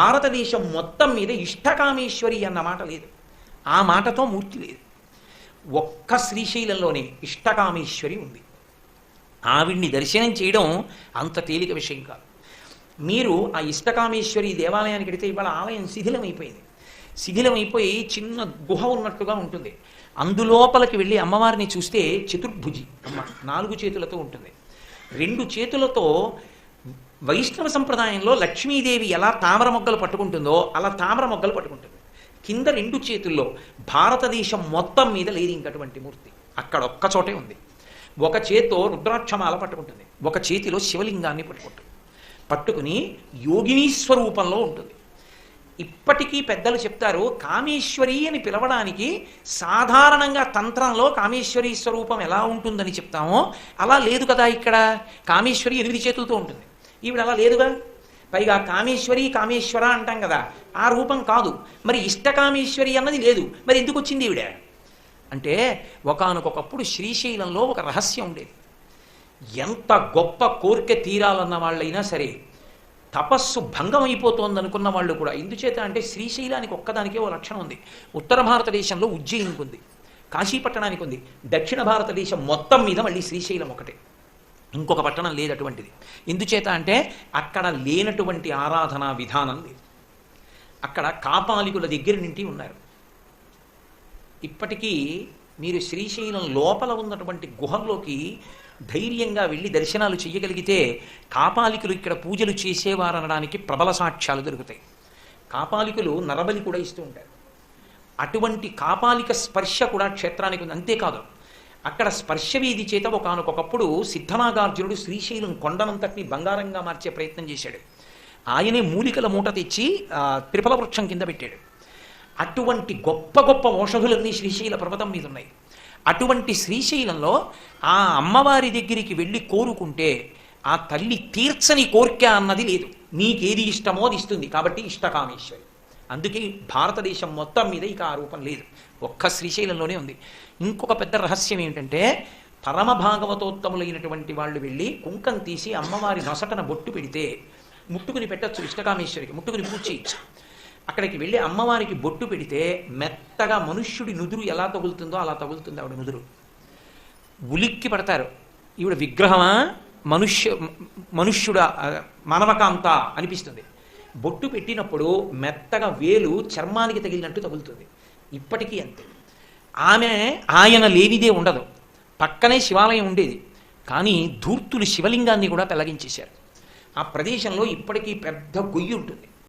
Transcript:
భారతదేశం మొత్తం మీద ఇష్టకామేశ్వరి అన్న మాట లేదు. ఆ మాటతో మూర్తి లేదు. ఒక్క శ్రీశైలంలోనే ఇష్టకామేశ్వరి ఉంది. ఆవిడ్ని దర్శనం చేయడం అంత తేలిక విషయం కాదు. మీరు ఆ ఇష్టకామేశ్వరి దేవాలయానికి వెడితే ఇవాళ ఆలయం శిథిలమైపోయింది. శిథిలమైపోయి చిన్న గుహ ఉన్నట్టుగా ఉంటుంది. అందులోపలికి వెళ్ళి అమ్మవారిని చూస్తే చతుర్భుజి అమ్మ నాలుగు చేతులతో ఉంటుంది. రెండు చేతులతో వైష్ణవ సంప్రదాయంలో లక్ష్మీదేవి ఎలా తామర మొగ్గలు పట్టుకుంటుందో అలా తామర మొగ్గలు పట్టుకుంటుంది. కింద రెండు చేతుల్లో భారతదేశం మొత్తం మీద లేదు ఇంకటువంటి మూర్తి. అక్కడ ఒక్క చోటే ఉంది. ఒక చేత్తో రుద్రాక్షమాల పట్టుకుంటుంది. ఒక చేతిలో శివలింగాన్ని పట్టుకుంటుంది. పట్టుకుని యోగినీ స్వరూపంలో ఉంటుంది. ఇప్పటికీ పెద్దలు చెప్తారు కామేశ్వరి అని పిలవడానికి సాధారణంగా తంత్రంలో కామేశ్వరి స్వరూపం ఎలా ఉంటుందని చెప్తామో అలా లేదు కదా ఇక్కడ. కామేశ్వరి ఎనిమిది చేతులతో ఉంటుంది. ఈవిడ అలా లేదుగా? పైగా కామేశ్వరి కామేశ్వర అంటాం కదా ఆ రూపం కాదు. మరి ఇష్టకామేశ్వరి అన్నది లేదు. మరి ఎందుకు వచ్చింది ఈవిడ? అంటే ఒకనకొకప్పుడు శ్రీశైలంలో ఒక రహస్యం ఉండేది. ఎంత గొప్ప కోరిక తీరాలన్న వాళ్ళైనా సరే తపస్సు భంగం అయిపోతోంది అనుకున్న వాళ్ళు కూడా ఎందుచేత అంటే శ్రీశైలానికి ఒక్కదానికే ఓ లక్షణం ఉంది. ఉత్తర భారతదేశంలో ఉజ్జయినికి ఉంది కాశీపట్టణానికి ఉంది దక్షిణ భారతదేశం మొత్తం మీద మళ్ళీ శ్రీశైలం ఒకటే. ఇంకొక పట్టణం లేదు అటువంటిది. ఎందుచేత అంటే అక్కడ లేనటువంటి ఆరాధనా విధానం లేదు. అక్కడ కాపాలికుల దగ్గర నుండి ఉన్నారు. ఇప్పటికీ మీరు శ్రీశైలం లోపల ఉన్నటువంటి గుహల్లోకి ధైర్యంగా వెళ్ళి దర్శనాలు చేయగలిగితే కాపాలికులు ఇక్కడ పూజలు చేసేవారనడానికి ప్రబల సాక్ష్యాలు దొరుకుతాయి. కాపాలికులు నరబలి కూడా ఇస్తూ ఉంటారు. అటువంటి కాపాలిక స్పర్శ కూడా క్షేత్రానికి ఉంది. అంతేకాదు అక్కడ స్పర్శవీధి చేత ఒకనకొకప్పుడు సిద్ధనాగార్జునుడు శ్రీశైలం కొండనంతటిని బంగారంగా మార్చే ప్రయత్నం చేశాడు. ఆయనే మూలికల మూట తెచ్చి త్రిఫల వృక్షం కింద పెట్టాడు. అటువంటి గొప్ప గొప్ప ఔషధులన్నీ శ్రీశైల పర్వతం మీద ఉన్నాయి అటువంటి శ్రీశైలంలో ఆ అమ్మవారి దగ్గరికి వెళ్ళి కోరుకుంటే ఆ తల్లి తీర్చని కోరిక అన్నది లేదు. నీకేది ఇష్టమో అది ఇస్తుంది. కాబట్టి ఇష్టకామేశ్వరి. అందుకే భారతదేశం మొత్తం మీద ఇక ఆ రూపం లేదు. ఒక్క శ్రీశైలంలోనే ఉంది. ఇంకొక పెద్ద రహస్యం ఏంటంటే పరమ భాగవతోత్తములైనటువంటి వాళ్ళు వెళ్ళి కుంకం తీసి అమ్మవారి నొసటన బొట్టు పెడితే ముట్టుకుని పెట్టచ్చు ఇష్టకామేశ్వరికి ముట్టుకుని పూజ చేయొచ్చు అక్కడికి వెళ్ళి అమ్మవారికి బొట్టు పెడితే మెత్తగా మనుష్యుడి నుదురు ఎలా తగులుతుందో అలా తగులుతుంది ఆవిడ నుదురు. ఉలిక్కి పడతారు. ఈవిడ విగ్రహమా? మనుష్య మనుష్యుడ మానవకాంత అనిపిస్తుంది. బొట్టు పెట్టినప్పుడు మెత్తగా వేలు చర్మానికి తగిలినట్టు తగులుతుంది. ఇప్పటికీ అంతే. ఆమె ఆయన లేనిదే ఉండదు. పక్కనే శివాలయం ఉండేది. కానీ ధూర్తులు శివలింగాన్ని కూడా పెలగించేశారు ఆ ప్రదేశంలో ఇప్పటికీ పెద్ద గొయ్యి ఉంటుంది.